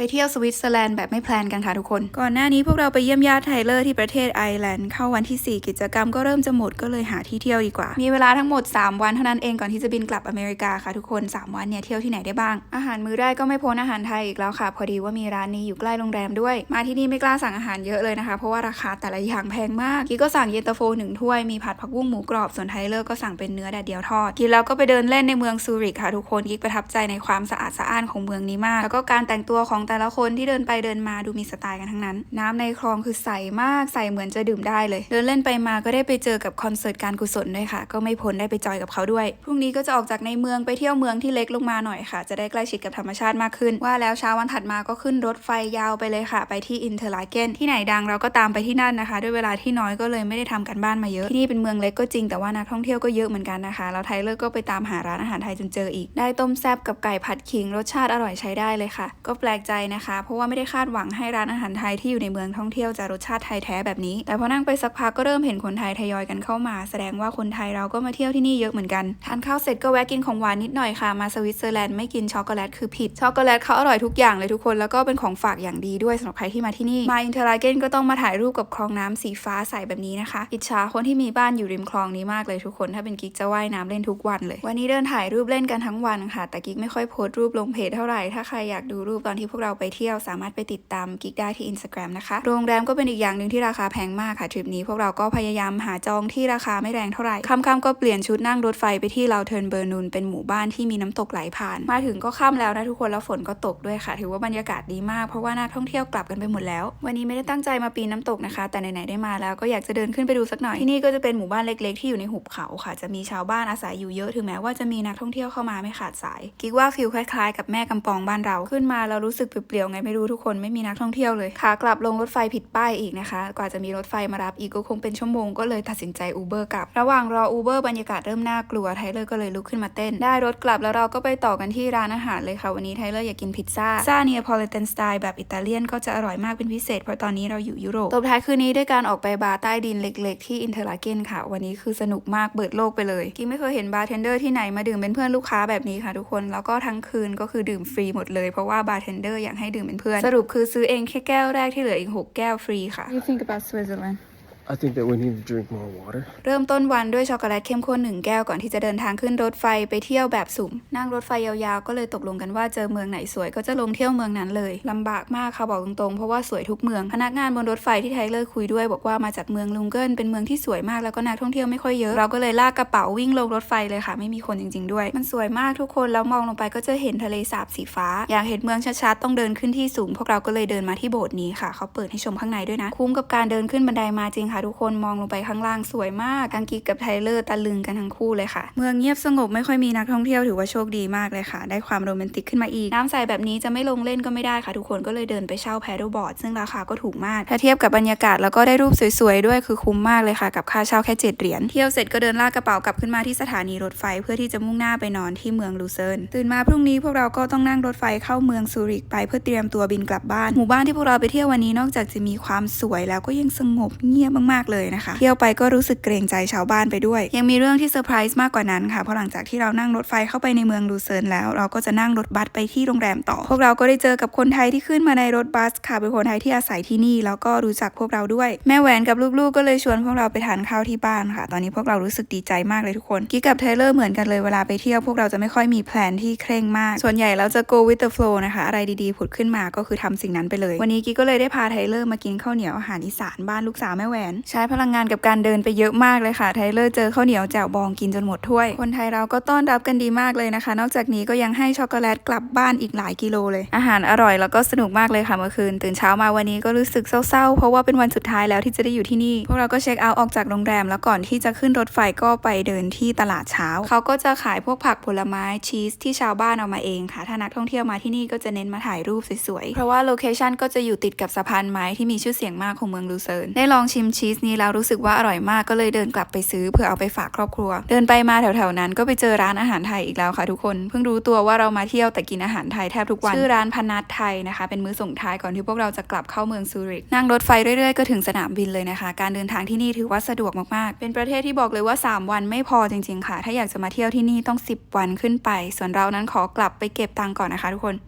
ไปเที่ยวสวิตเซอร์แลนด์แบบไม่แพลนกันค่ะทุกคน ก่อนหน้านี้พวกเราไปเยี่ยมญาติไทเลอร์ที่ประเทศไอร์แลนด์เข้าวันที่ 4 กิจกรรมก็เริ่มจะหมดก็เลยหาที่เที่ยวดีกว่า มีเวลาทั้งหมด 3 วันเท่านั้นเองก่อนที่จะบินกลับอเมริกาค่ะทุกคน 3 วันเนี่ยเที่ยวที่ไหนได้บ้าง อาหารมื้อแรกก็ไม่พ้นอาหารไทยอีกแล้วค่ะ พอดีว่ามีร้านนี้อยู่ใกล้โรงแรมด้วย มาที่นี่ไม่กล้าสั่งอาหารเยอะเลยนะคะ เพราะว่าราคาแต่ละอย่างแพงมากกี้ก็สั่งเย็นตาโฟหนึ่งถ้วยมีผัดผักบุ้งหมูกรอบส่วนไทเลอร์ก็สั่งเป็นเนื้อแดดเดียวทอดกินแล้วก็ไปเดินเล่นในเมืองซูริกค่ะทุกคนกิ๊กประทับใจในความสะอาดสะอ้านของเมืองนี้มาก แล้วก็การแต่งตัวของแต่ละคนที่เดินไปเดินมาดูมีสไตล์กันทั้งนั้น น้ำในคลองคือใสมากใสเหมือนจะดื่มได้เลย เดินเล่นไปมาก็ได้ไปเจอกับคอนเสิร์ตการกุศลด้วยค่ะ ก็ไม่พ้นได้ไปจอยกับเขาด้วยพรุ่งนี้ก็จะออกจากในเมืองไปเที่ยวเมืองที่เล็กลงมาหน่อยค่ะ จะได้ใกล้ชิดกับธรรมชาติมากขึ้น ว่าแล้วเช้าวันถัดมาก็ขึ้นรถไฟยาวไปเลยค่ะ ไปที่อินเทอร์ลาเกนที่ไหนดังเราก็ตามไปที่นั่นนะคะ ด้วยเวลาที่น้อยก็เลยไม่ได้ทำกันบ้านมาเยอะที่นี่เป็นเมืองเล็กก็จริงแต่ว่านักท่องเที่ยวก็เยอะเหมือนกันนะคะแล้วไทเลอร์ก็ไปตามหาร้านอาหารไทยจนเจออีก ได้ต้มแซบกับไก่ผัดขิงรสชาติอร่อยใช้ได้เลยค่ะ ก็แปลกใจนะคะ เพราะว่าไม่ได้คาดหวังให้ร้านอาหารไทยที่อยู่ในเมืองท่องเที่ยวจะรสชาติไทยแท้แบบนี้ แต่พอนั่งไปสักพักก็เริ่มเห็นคนไทยทยอยกันเข้ามา แสดงว่าคนไทยเราก็มาเที่ยวที่นี่เยอะเหมือนกัน ทานข้าวเสร็จก็แวะกินของหวานนิดหน่อยค่ะ มาสวิตเซอร์แลนด์ไม่กินช็อกโกแลตคือผิด ช็อกโกแลตเขาอร่อยทุกอย่างเลยทุกคน แล้วก็เป็นของฝากอย่างดีด้วยสำหรับใครที่มาที่นี่ มาอินเทอร์ลาเกนก็ต้องมาถ่ายรูปกับคลองน้ำสีฟ้าใสแบบนี้นะคะ อิจฉาคนที่มีบ้านอยู่ริมคลองนี้มากเลยทุกคน ถ้าเป็นกิ๊กจะว่ายน้ำเล่นทุกวันเลย วันนี้เดินถ่ายรูปเล่นกันทั้งวันค่ะ แต่กิ๊กไม่ค่อยโพสต์รูปลงเพจเท่าไหร่ ถ้าใครอยากดูรูปตอนที่พวกเราไปเที่ยวสามารถไปติดตามกิ๊กได้ที่ Instagram นะคะ โรงแรมก็เป็นอีกอย่างหนึ่งที่ราคาแพงมากค่ะทริปนี้พวกเราก็พยายามหาจองที่ราคาไม่แรงเท่าไหร่ค่ำๆก็เปลี่ยนชุดนั่งรถไฟไปที่ลาวเทิร์นเบอร์นูนเป็นหมู่บ้านที่มีน้ำตกไหลผ่าน มาถึงก็ค่ำแล้วนะทุกคนแล้วฝนก็ตกด้วยค่ะ ถือว่าบรรยากาศดีมากเพราะว่านักท่องเที่ยวกลับกันไปหมดแล้ว วันนี้ไม่ได้ตั้งใจมาปีนน้ำตกนะคะ แต่ไหนๆได้มาแล้วก็อยากจะเดินขึ้นไปดูสักหน่อยที่นี่ก็จะเป็นหมู่บ้านเล็กๆ ที่อยู่ในหุบเขาค่ะ จะมีชาวบ้านอาศัยอยู่เยอะถึงแม้ว่าจะมีนักท่องเที่ยวเข้ามาไม่ขาดสายกิ๊กว่าฟิลคล้ายๆ กับแม่กำปองบ้านเราขึ้นมาเรารู้สึกเปลี่ยวไงไม่รู้ทุกคนไม่มีนักท่องเที่ยวเลยขากลับลงรถไฟผิดป้ายอีกนะคะ กว่าจะมีรถไฟมารับอีกก็คงเป็นชั่วโมงก็เลยตัดสินใจอูเบอร์กลับ ระหว่างรออูเบอร์บรรยากาศเริ่มน่ากลัวไทเลอร์ก็เลยลุกขึ้นมาเต้น ได้รถกลับแล้วเราก็ไปต่อกันที่ร้านอาหารเลยค่ะวันนี้ไทเลอร์อยากกินพิซซ่าซาเนียพอลิเทนสไตล์แบบอิตาเลียนก็จะอร่อยมากเป็นพิเศษเพราะตอนนี้เราอยู่ยุโรปตบท้ายคืนนี้ด้วยการออกไปบาร์ใต้ดินเล็ก ๆ ที่อินเทอร์ลาเกนค่ะ วันนี้คือสนุกมากเปิดโลกไปเลยกิ๊ไม่เคยเห็นบาร์เทนเดอร์ที่ไหนมาดื่มเป็นเพื่อนลูกค้าแบบนี้ค่ะทุกคนแล้วก็ทั้งคืนก็คือดื่มฟรีหมดเลยเพราะว่าบาร์เทนเดอร์อยากให้ดื่มเป็นเพื่อน สรุปคือซื้อเองแค่แก้วแรกที่เหลืออีก 6 แก้วฟรีค่ะ What do you think about Switzerland? I think that we need to drink more water. เริ่มต้นวันด้วยช็อกโกแลตเข้มข้นหนึ่งแก้วก่อนที่จะเดินทางขึ้นรถไฟไปเที่ยวแบบสุ่ม นั่งรถไฟยาวๆ ก็เลยตกลงกันว่าเจอเมืองไหนสวยก็จะลงเที่ยวเมืองนั้นเลยลำบากมากค่ะบอกตรงๆ เพราะว่าสวยทุกเมือง พนักงานบนรถไฟที่ไทเลอร์คุยด้วยบอกว่ามาจากเมืองลุงเกิลเป็นเมืองที่สวยมากแล้วก็นักท่องเที่ยวไม่ค่อยเยอะ เราก็เลยลากกระเป๋าวิ่งลงรถไฟเลยค่ะ ไม่มีคนจริง ๆ ด้วย มันสวยมากทุกคนแล้วมองลงไปก็จะเห็นทะเลสาบสีฟ้า อยากเห็นเมืองชัดๆต้องเดินขึ้นที่สูง พวกเราก็เลยเดินมาที่โบสถ์นี้ค่ะเขาเปิดให้ชมข้างในด้วยนะ คุ้มกับการเดินขึ้นบันไดมาจริงค่ะทุกคนมองลงไปข้างล่างสวยมากกังกิกกับไทเลอร์ตะลึงกันทั้งคู่เลยค่ะ เมืองเงียบสงบไม่ค่อยมีนักท่องเที่ยวถือว่าโชคดีมากเลยค่ะ ได้ความโรแมนติกขึ้นมาอีก น้ำใสแบบนี้จะไม่ลงเล่นก็ไม่ได้ค่ะ ทุกคนก็เลยเดินไปเช่าแพดเดิลบอร์ดซึ่งราคาก็ถูกมาก ถ้าเทียบกับบรรยากาศแล้วก็ได้รูปสวยๆด้วยคือคุ้มมากเลยค่ะ กับค่าเช่าแค่7เหรียญเที่ยวเสร็จก็เดินลากกระเป๋ากลับขึ้นมาที่สถานีรถไฟเพื่อที่จะมุ่งหน้าไปนอนที่เมืองลูเซิร์นตื่นมาพรุ่งนี้พวกเราก็ต้องนั่งรถไฟเข้าเมืองซูริกไปเพื่อเตรียมตัวบินกลับบ้านหมู่บ้านที่พวกเราไปเที่ยววันนี้นอกจากจะมีความสวยแล้วก็ยังสงบเงียบมากๆเลยนะคะ เที่ยวไปก็รู้สึกเกรงใจชาวบ้านไปด้วย ยังมีเรื่องที่เซอร์ไพรส์มากกว่านั้นค่ะเพราะหลังจากที่เรานั่งรถไฟเข้าไปในเมืองลูเซิร์นแล้ว เราก็จะนั่งรถบัสไปที่โรงแรมต่อ พวกเราก็ได้เจอกับคนไทยที่ขึ้นมาในรถบัสค่ะเป็นคนไทยที่อาศัยที่นี่แล้วก็รู้จักพวกเราด้วย แม่แหวนกับลูกๆ ก็เลยชวนพวกเราไปทานข้าวที่บ้านค่ะ ตอนนี้พวกเรารู้สึกดีใจมากเลยทุกคนกิ๊กกับเทเลอร์เหมือนกันเลยเวลาไปเที่ยวพวกเราจะไม่ค่อยมีแพลนที่เคร่งมาก ส่วนใหญ่เราจะ go with the flow นะคะ อะไรดีๆผุดขึ้นมาก็คือทำสิ่งนั้นไปเลย วันนี้กิ๊กก็เลยได้พาไทเลอร์มากินข้าวเหนียวอาหารอีสานบ้านลูกสาวแม่แหวนใช้พลังงานกับการเดินไปเยอะมากเลยค่ะ ไทเลอร์เจอข้าวเหนียวแจ่วบองกินจนหมดถ้วย คนไทยเราก็ต้อนรับกันดีมากเลยนะคะ นอกจากนี้ก็ยังให้ช็อกโกแลตกลับบ้านอีกหลายกิโลเลย อาหารอร่อยแล้วก็สนุกมากเลยค่ะเมื่อคืน ตื่นเช้ามาวันนี้ก็รู้สึกเศร้าๆ เพราะว่าเป็นวันสุดท้ายแล้วที่จะได้อยู่ที่นี่ พวกเราก็เช็คเอาท์ออกจากโรงแรม แล้วก่อนที่จะขึ้นรถไฟก็ไปเดินที่ตลาดเช้า เขาก็จะขายพวกผักผลไม้ชีสที่ชาวบ้านเอามาเองค่ะ ถ้านักท่องเที่ยวมาที่นี่ก็จะเน้นมาถ่ายรูปสวยๆ เพราะว่าโลเคชันก็จะอยู่ติดกับสะพานไม้ที่มีชื่อเสียงมากของเมืองลูเซิร์น ได้ลองชิมชสนี้แล้วรู้สึกว่าอร่อยมากก็เลยเดินกลับไปซื้อเพื่อเอาไปฝากครอบครัว เดินไปมาแถวๆนั้นก็ไปเจอร้านอาหารไทยอีกแล้วค่ะทุกคน เพิ่งรู้ตัวว่าเรามาเที่ยวแต่กินอาหารไทยแทบทุกวันชื่อร้านพนัทไทยนะคะ เป็นมื้อส่งท้ายก่อนที่พวกเราจะกลับเข้าเมืองซูริกนั่งรถไฟเรื่อยๆก็ถึงสนามบินเลยนะคะ การเดินทางที่นี่ถือว่าสะดวกมากๆ เป็นประเทศที่บอกเลยว่า 3 วันไม่พอจริง ๆ ค่ะ ถ้าอยากจะมาเที่ยวที่นี่ต้อง 10 วันขึ้นไป ส่วนเรานั้นขอกลับไปเก็บตังก่อนนะคะ ทุกคน